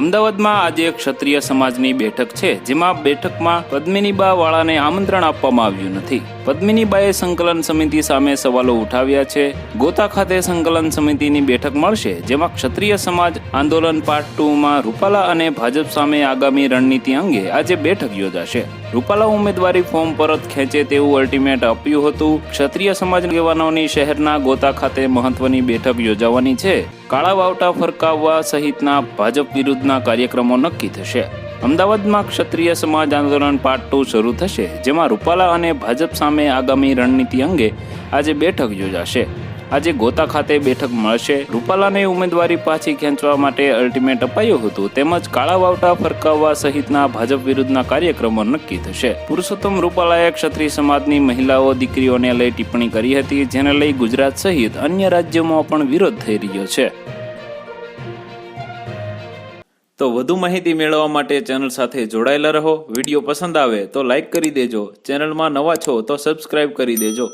અમદાવાદમાં આજે ક્ષત્રિય સમાજની બેઠક છે, જેમાં બેઠકમાં પદ્મિનીબા વાળાને આમંત્રણ આપવામાં આવ્યું નથી. પદ્મિનીબાએ સંકલન સમિતિ સામે સવાલો ઉઠાવ્યા છે. ગોતા ખાતે સંકલન સમિતિની બેઠક મળશે, જેમાં ક્ષત્રિય સમાજ, આંદોલન પાર્ટ ટુમાં રૂપાલા અને ભાજપ સામે આગામી રણનીતિ અંગે આજે બેઠક યોજાશે. રૂપાલા ઉમેદવારી ફોર્મ પરત ખેંચે તેવું અલ્ટિમેટ આપ્યું હતું. ક્ષત્રિય સમાજ આગેવાનોની શહેરના ગોતા ખાતે મહત્વની બેઠક યોજાવાની છે. કાળા વાવટા ફરકાવવા સહિતના ભાજપ વિરુદ્ધના કાર્યક્રમો નક્કી થશે. અમદાવાદમાં ક્ષત્રિય સમાજ આંદોલન પાર્ટ ટુ શરૂ થશે, જેમાં રૂપાલા અને ભાજપ સામે આગામી રણનીતિ અંગે આજે બેઠક યોજાશે. આજે ગોતા ખાતે બેઠક મળશે. રૂપાલાને ઉમેદવારી પાછી ખેંચવા માટે અલ્ટિમેટ અપાયું હતું. તેમજ કાળા વાવટા ફરકાવવા સહિતના ભાજપ વિરુદ્ધના કાર્યક્રમો નક્કી થશે. પુરુષોત્તમ રૂપાલાએ ક્ષત્રિય સમાજની મહિલાઓ, દીકરીઓને લઈ ટિપ્પણી કરી હતી, જેને લઈ ગુજરાત સહિત અન્ય રાજ્યોમાં પણ વિરોધ થઈ રહ્યો છે. તો વધુ માહિતી મેળવવા માટે ચેનલ સાથે જોડાયેલા રહો. વીડિયો પસંદ આવે તો લાઈક કરી દેજો. ચેનલમાં નવા છો તો સબસ્ક્રાઇબ કરી દેજો.